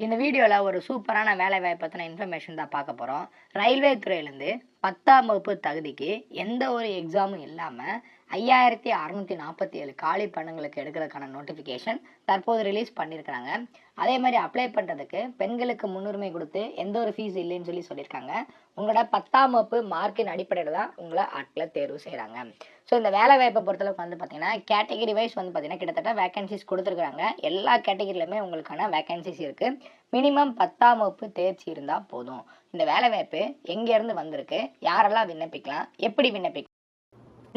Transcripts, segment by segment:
இந்த வீடியோவில் ஒரு சூப்பரான வேலை வாய்ப்பு பற்றின இன்ஃபர்மேஷன் தான் பார்க்க போகிறோம் ரயில்வே துறையிலேருந்து பத்தாம் வகுப்பு தகுதிக்கு எந்த ஒரு எக்ஸாமும் இல்லாமல் ஐயாயிரத்தி அறநூற்றி நாற்பத்தி ஏழு காலி பணங்களுக்கு எடுக்கிறதுக்கான நோட்டிஃபிகேஷன் தற்போது ரிலீஸ் பண்ணியிருக்கிறாங்க. அதே மாதிரி அப்ளை பண்ணுறதுக்கு பெண்களுக்கு முன்னுரிமை கொடுத்து எந்த ஒரு ஃபீஸ் இல்லைன்னு சொல்லி சொல்லியிருக்காங்க. உங்களோட பத்தாம் வகுப்பு மார்க்கின் அடிப்படையில் தான் உங்களை ஆட்களை தேர்வு செய்கிறாங்க ஸோ இந்த வேலை வாய்ப்பை பொறுத்தளவுக்கு வந்து பார்த்தீங்கன்னா கேட்டகரி வைஸ் வந்து பார்த்தீங்கன்னா கிட்டத்தட்ட வேகன்சிஸ் கொடுத்துருக்குறாங்க. எல்லா கேட்டகரியிலுமே உங்களுக்கான வேகன்சிஸ் இருக்குது மினிமம் பத்தாம் வகுப்பு தேர்ச்சி இருந்தால் போதும். இந்த வேலைவாய்ப்பு எங்கேருந்து வந்திருக்கு? யாரெல்லாம் விண்ணப்பிக்கலாம்? எப்படி விண்ணப்பிக்கலாம்?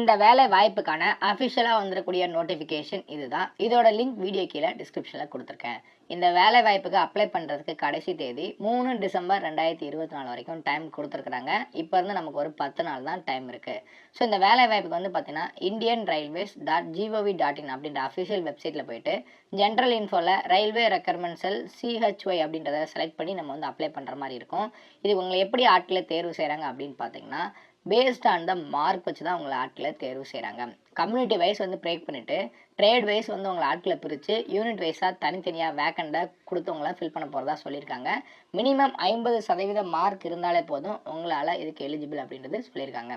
இந்த வேலை வாய்ப்புக்கான அஃபிஷியலாக வந்துடக்கூடிய நோட்டிஃபிகேஷன் இதுதான். இதோட லிங்க் வீடியோ கீழே டிஸ்கிரிப்ஷனில் கொடுத்துருக்கேன். இந்த வேலை வாய்ப்புக்கு அப்ளை பண்ணுறதுக்கு கடைசி தேதி மூணு டிசம்பர் ரெண்டாயிரத்தி இருபத்தி நாலு வரைக்கும் டைம் கொடுத்துருக்குறாங்க. இப்போ இருந்து நமக்கு ஒரு பத்து நாள் தான் டைம் இருக்குது ஸோ இந்த வேலை வாய்ப்புக்கு வந்து பார்த்தீங்கன்னா Indian Railways dot gov dot in அப்படின்ற அஃபிஷியல் வெப்சைட்டில் போயிட்டு ஜென்ரல் இன்ஃபோவில் ரயில்வே ரெக்கர்மெண்ட்ஸல் சிஹெச்ஒய் அப்படின்றத செலக்ட் பண்ணி நம்ம வந்து அப்ளை பண்ணுற மாதிரி இருக்கும். இது உங்களை எப்படி ஆட்களை தேர்வு செய்கிறாங்க அப்படின்னு பார்த்தீங்கன்னா பேஸ்ட் ஆன் த மார்க் வச்சு தான் உங்களை ஆட்களை தேர்வு செய்கிறாங்க கம்யூனிட்டி வைஸ் வந்து பிரேக் பண்ணிவிட்டு ட்ரேட் வைஸ் வந்து உங்களை ஆட்களை பிரித்து யூனிட் வைஸாக தனித்தனியாக வேக்கண்டை கொடுத்தவங்கள ஃபில் பண்ண போகிறதா சொல்லியிருக்காங்க. மினிமம் ஐம்பது சதவீத மார்க் இருந்தாலே போதும் உங்களால் இதுக்கு எலிஜிபிள் அப்படின்றது சொல்லியிருக்காங்க.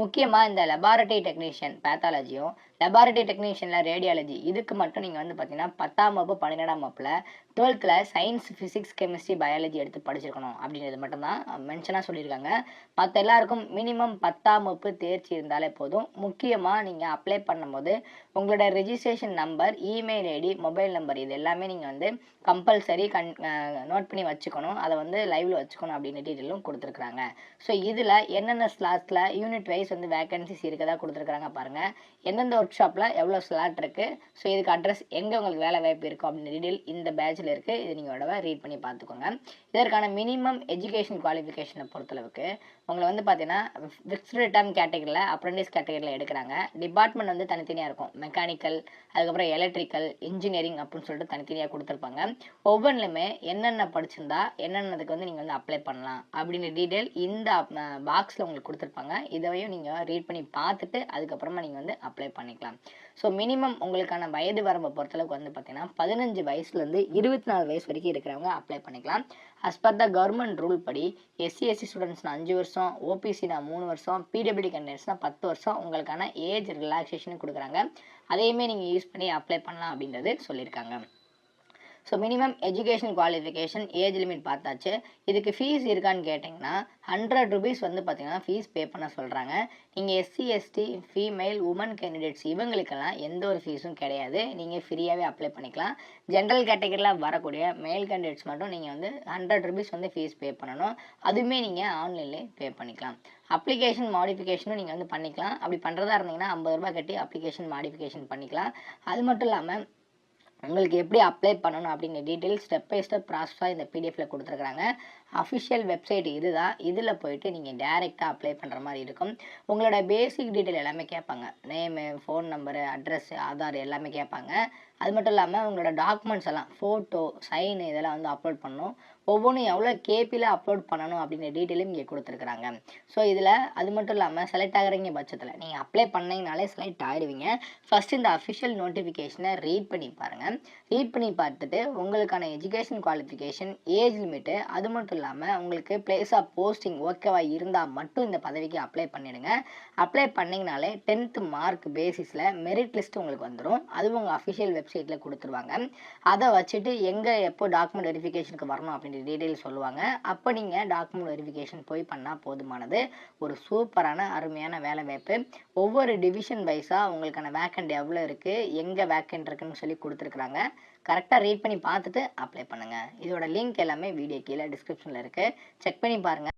முக்கியமாக இந்த லெபார்ட்டரி டெக்னீஷியன் பேத்தாலஜியும் லெபார்ட்டரி டெக்னீஷியனில் ரேடியாலஜி இதுக்கு மட்டும் நீங்கள் வந்து பார்த்தீங்கன்னா பத்தாம் வகுப்பு பன்னிரெண்டாம் வகுப்பில் டுவெல்த்தில் சயின்ஸ் ஃபிசிக்ஸ் கெமிஸ்ட்ரி பயாலஜி எடுத்து படிச்சிருக்கணும் அப்படின்றது மட்டும்தான் மென்ஷனாக சொல்லியிருக்காங்க. மற்ற எல்லாருக்கும் மினிமம் பத்தாம் வகுப்பு தேர்ச்சி இருந்தாலே போதும். முக்கியமாக நீங்கள் அப்ளை பண்ணும்போது உங்களோட registration number email ID mobile number இது எல்லாமே நீங்கள் வந்து கம்பல்சரி கண் நோட் பண்ணி வச்சுக்கணும். அதை வந்து லைவில் வச்சுக்கணும் அப்படின்னு டீட்டெயிலும் கொடுத்துருக்குறாங்க. ஸோ இதில் என்னென்ன ஸ்லாட்ஸில் யூனிட் வைஸ் வந்து வேகன்சிஸ் இருக்கதா கொடுத்துருக்குறாங்க பாருங்கள் எந்தெந்த ஒர்க் ஷாப்பில் எவ்வளோ ஸ்லாட் இருக்குது ஸோ இதுக்கு அட்ரஸ் எங்கே உங்களுக்கு வேலை வாய்ப்பு இருக்கும் அப்படின்னு டீட்டெயில் இந்த பேட்சில் இருக்குது இது நீங்கள் உடவை ரீட் பண்ணி பார்த்துக்கோங்க. இதற்கான மினிமம் எஜுகேஷன் குவாலிஃபிகேஷனை பொறுத்தளவுக்கு உங்களை வந்து பார்த்தீங்கன்னா ஃபிக்ஸ்டு டேர்ம் கேட்டகரியில் அப்ரண்டிஸ் கேட்டகரியில் எடுக்கிறாங்க. டிபார்ட்மெண்ட் வந்து தனித்தனியாக இருக்கும். மெக்கானிக்கல் அதுக்கப்புறம் எலக்ட்ரிக்கல் இன்ஜினியரிங் அப்படின்னு சொல்லிட்டு தனித்தனியாக கொடுத்துருப்பாங்க. ஒவ்வொன்றுலையுமே என்னென்ன படிச்சிருந்தா என்னென்னதுக்கு வந்து நீங்கள் வந்து அப்ளை பண்ணலாம் அப்படின்ற டீட்டெயில் இந்த பாக்ஸில் உங்களுக்கு கொடுத்துருப்பாங்க. இதையும் நீங்கள் ரீட் பண்ணி பார்த்துட்டு அதுக்கப்புறமா நீங்கள் வந்து அப்ளை பண்ணிக்கலாம். ஸோ மினிமம் உங்களுக்கான வயது வரம்பை பொறுத்தளவுக்கு வந்து பார்த்தீங்கன்னா பதினஞ்சு வயசுலேருந்து இருபத்தி நாலு வயசு வரைக்கும் இருக்கிறவங்க அப்ளை பண்ணிக்கலாம். As per the government rule படி எஸ்சி எஸ்சி ஸ்டூடெண்ட்ஸ்னா அஞ்சு வருஷம் ஓபிசினா மூணு வருஷம் பிடபிள்யூ கேண்டிடேட்ஸ்னா பத்து வருஷம் உங்களுக்கான ஏஜ் ரிலாக்ஸேஷன் கொடுக்குறாங்க. அதையுமே நீங்கள் யூஸ் பண்ணி அப்ளை பண்ணலாம் அப்படின்றது சொல்லியிருக்காங்க. So minimum education qualification age limit பார்த்தாச்சு. இதுக்கு ஃபீஸ் இருக்கான்னு கேட்டிங்கன்னா ஹண்ட்ரட் ருபீஸ் வந்து பார்த்தீங்கன்னா ஃபீஸ் பே பண்ண சொல்கிறாங்க நீங்கள் SC ST female woman candidates இவங்களுக்கெல்லாம் எந்த ஒரு ஃபீஸும் கிடையாது. நீங்கள் ஃப்ரீயாகவே அப்ளை பண்ணிக்கலாம். ஜென்ரல் கேட்டகரியில் வரக்கூடிய மேல் கேண்டிடேட்ஸ் மட்டும் நீங்கள் வந்து ஹண்ட்ரட் ருபீஸ் வந்து ஃபீஸ் பே பண்ணணும். அதுவுமே நீங்கள் ஆன்லைன்லேயே பே பண்ணிக்கலாம். அப்ளிகேஷன் மாடிஃபிகேஷனும் நீங்கள் வந்து பண்ணிக்கலாம். அப்படி பண்ணுறதா இருந்தீங்கன்னா ஐம்பது ரூபாய் கட்டி அப்ளிகேஷன் மாடிஃபிகேஷன் பண்ணிக்கலாம். அது மட்டும் இல்லாமல் உங்களுக்கு எப்படி அப்ளை பண்ணணும் அப்படிங்கிற டீட்டெயில் ஸ்டெப் பை ஸ்டெப் ப்ராசஸாக இந்த பிடிஎஃப்ல கொடுத்துருக்குறாங்க. அஃபிஷியல் வெப்சைட் இதுதான். இதில் போயிட்டு நீங்கள் டேரெக்டாக அப்ளை பண்ணுற மாதிரி இருக்கும். உங்களோட பேசிக் டீட்டெயில் எல்லாமே கேட்பாங்க. Name phone number address Aadhaar எல்லாமே கேட்பாங்க. அது மட்டும் இல்லாமல் உங்களோட டாக்குமெண்ட்ஸ் எல்லாம் ஃபோட்டோ சைன் இதெல்லாம் வந்து அப்லோட் பண்ணணும். ஒவ்வொன்றும் எவ்வளோ கேபியில் அப்லோட் பண்ணணும் அப்படிங்கிற டீட்டெயிலும் இங்கே கொடுத்துருக்குறாங்க. ஸோ இதில் அது மட்டும் இல்லாமல் செலக்ட் ஆகுறீங்க பட்சத்தில் நீங்கள் அப்ளை பண்ணீங்கனாலே செலக்ட் ஆகிடுவீங்க ஃபஸ்ட் இந்த அஃபிஷியல் நோட்டிஃபிகேஷனை ரீட் பண்ணி பாருங்கள் ரீட் பண்ணி பார்த்துட்டு உங்களுக்கான எஜுகேஷன் குவாலிஃபிகேஷன் ஏஜ் லிமிட்டு அது மட்டும் இல்லாமல் உங்களுக்கு பிளேஸ் ஆஃப் போஸ்டிங் ஓகேவாக இருந்தால் மட்டும் இந்த பதவிக்கு அப்ளை பண்ணிவிடுங்க அப்ளை பண்ணிங்கனாலே டென்த்து மார்க் பேசிஸில் மெரிட் லிஸ்ட் உங்களுக்கு வந்துடும் அதுவும் உங்கள் அஃபிஷியல் வெப்சைட்டில் கொடுத்துருவாங்க. அதை வச்சுட்டு எங்கே எப்போ டாக்குமெண்ட் வெரிஃபிகேஷனுக்கு வரணும் அப்படின்ற டீட்டெயில் சொல்லுவாங்க. அப்போ நீங்கள் டாக்குமெண்ட் வெரிஃபிகேஷன் போய் பண்ணால் போதுமானது. ஒரு சூப்பரான அருமையான வேலை வாய்ப்பு. ஒவ்வொரு டிவிஷன் வைஸாக உங்களுக்கான வேக்கண்ட் எவ்வளோ இருக்குது எங்கே வேக்கண்ட் இருக்குன்னு சொல்லி கொடுத்துருக்குறாங்க. கரெக்டாக ரீட் பண்ணி பார்த்துட்டு அப்ளை பண்ணுங்கள் இதோட லிங்க் எல்லாமே வீடியோ கீழே டிஸ்கிரிப்ஷனில் இருக்குது செக் பண்ணி பாருங்கள்